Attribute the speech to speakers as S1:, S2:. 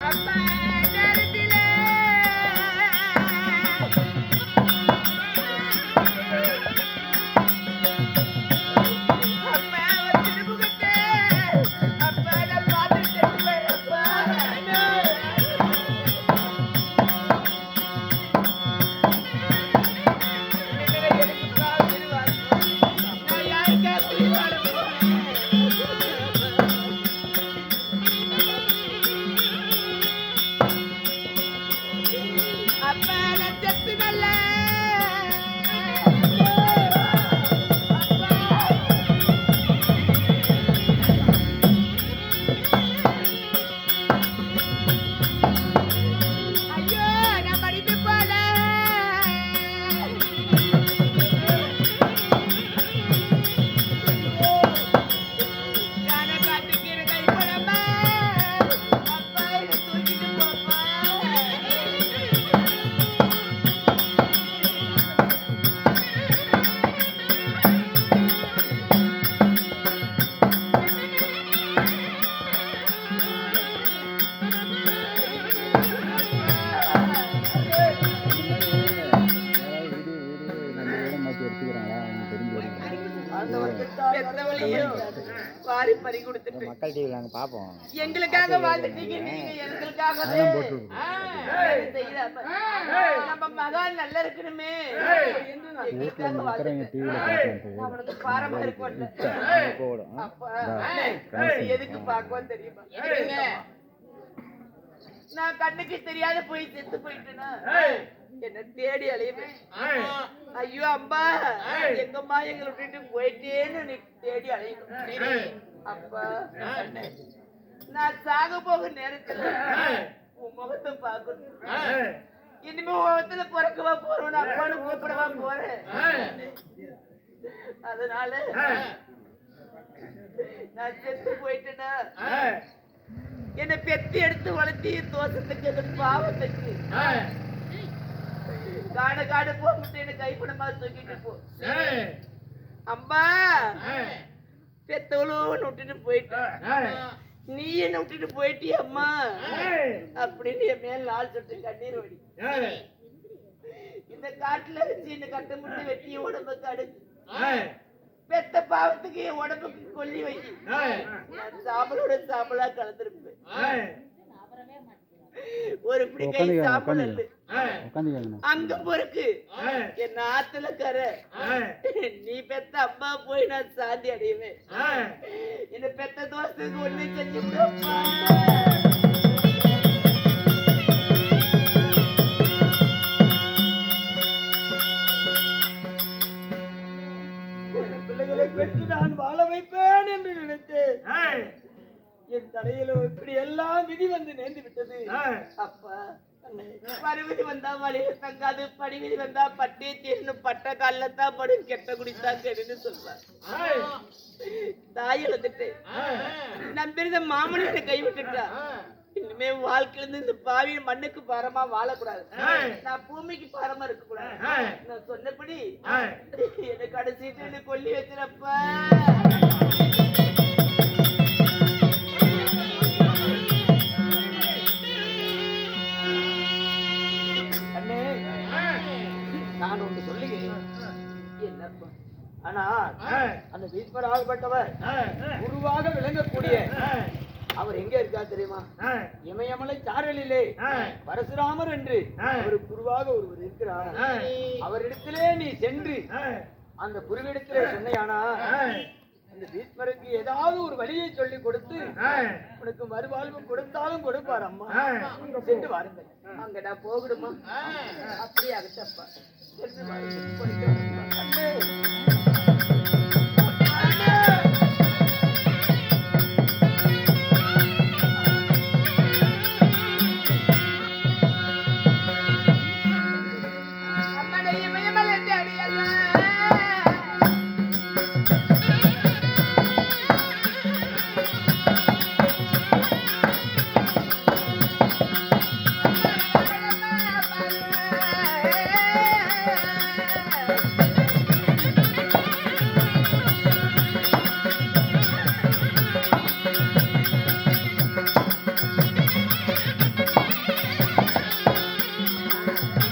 S1: ஐயோ வாரி பறி கொடுத்துட்டு.
S2: மக்கள் டிவி நாங்கள் பார்ப்போம்
S1: எங்களுக்காக வாழ்ந்துட்டீங்க நீங்க எங்களுக்காக நம்ம மகான் நல்லா இருக்கணுமே. எங்களுக்காக வாழ்ந்துட்டேன்.
S2: டிவியில் பார்ப்போம்
S1: அவனுக்கு பாரமா இருக்கும்ல
S2: போடும்.
S1: அப்பா எதுக்கு பார்க்குவோம் தெரியுமா? நான் கண்ணுக்கு தெரியாத போய் செத்து போயிட்டேனா? என்ன தேடி அலையுவேன் ஐயோ அம்மா. எங்கம்மா எங்களை விட்டுட்டு போயிட்டேன்னு தேடி அலையணும் அப்பா நான் சாக போக நேரத்துல உன் முகத்தை பார்க்கணும். இனிமே முகத்துல பிறக்கவா போறோம் அப்பான்னு கூப்பிடவா போறேன். அதனால நான் செத்து போயிட்டேனா? என்னை பெத்தி எடுத்து வளர்த்தி தோசத்துக்கு அந்த பாவத்துக்கு காடு காடு போட்டு என்ன கைப்படமா தூக்கிட்டு போ. அம்மா பெத்தவளும் விட்டுட்டு போயிட்டேன். நீ என்ன விட்டுட்டு போயிட்டிய அம்மா? அப்படின்னு என் மேல நாள் சொட்டு கண்ணீர் வடி. இந்த காட்டுல வச்சு இந்த கட்டு முட்டு வெட்டி உடம்புக்கு அடுத்து பெத்த பாவத்துக்கு என் உடம்புக்கு கொல்லி வை. நான் சாம்பலோட சாம்பலா கலந்துருப்பேன். ஒரு பிடி கை சாம்பல் அங்க பொறுக்கு. என் ஆத்துல கரை. நீ பெத்த அம்மா போய் நான் சாந்தி அடைவேன். என்ன பெத்த தோசத்துக்கு ஒண்ணு செஞ்சு பெற்று நான் வாழ வைப்பேன் என்று நினைத்தேன். என் தலையில இப்படி எல்லாம் விதி வந்து நேர்ந்து விட்டது. அப்பா மறுவிதி வந்தா வழியில தங்காது படி விதி வந்தா பட்டே தீர்னு பட்ட கால்ல தான் படும் கெட்ட குடித்தான் கெடுன்னு சொல்றார் தாய் எழுந்துட்டு நம்பிருந்த மாமனியை கைவிட்டுட்டா. இனிமே வாழ்க்கையில இருந்து இந்த பாவி மண்ணுக்கு பாரமா வாழக்கூடாது. நான் பூமிக்கு பாரமா இருக்க கூடாது நான் சொன்னபடி எனக்கு கடைசிட்டு என்ன கொல்லி வச்சிருப்பா நான் ஒன்று சொல்லுகிறேன். என்னப்பா ஆனா அந்த வீஸ்வர் ஆகப்பட்டவர் குருவாக விளங்கக்கூடிய அவர் எங்க இருக்கா தெரியுமா? இமயமலை சாரலிலே. பரசுராமர் என்று ஒரு குருவாக ஒருவர் இருக்கிறார். அவரிடத்திலே நீ சென்று அந்த குருவிடத்திலே சொன்னையானா அந்த பீஷ்மருக்கு ஏதாவது ஒரு வழியை சொல்லி கொடுத்து உனக்கு மறுவாழ்வு கொடுத்தாலும் கொடுப்பார் அம்மா. சென்று வாருங்கள். அங்க நான் போகணுமா அப்படியே அகத்தப்பா சென்று. Thank you.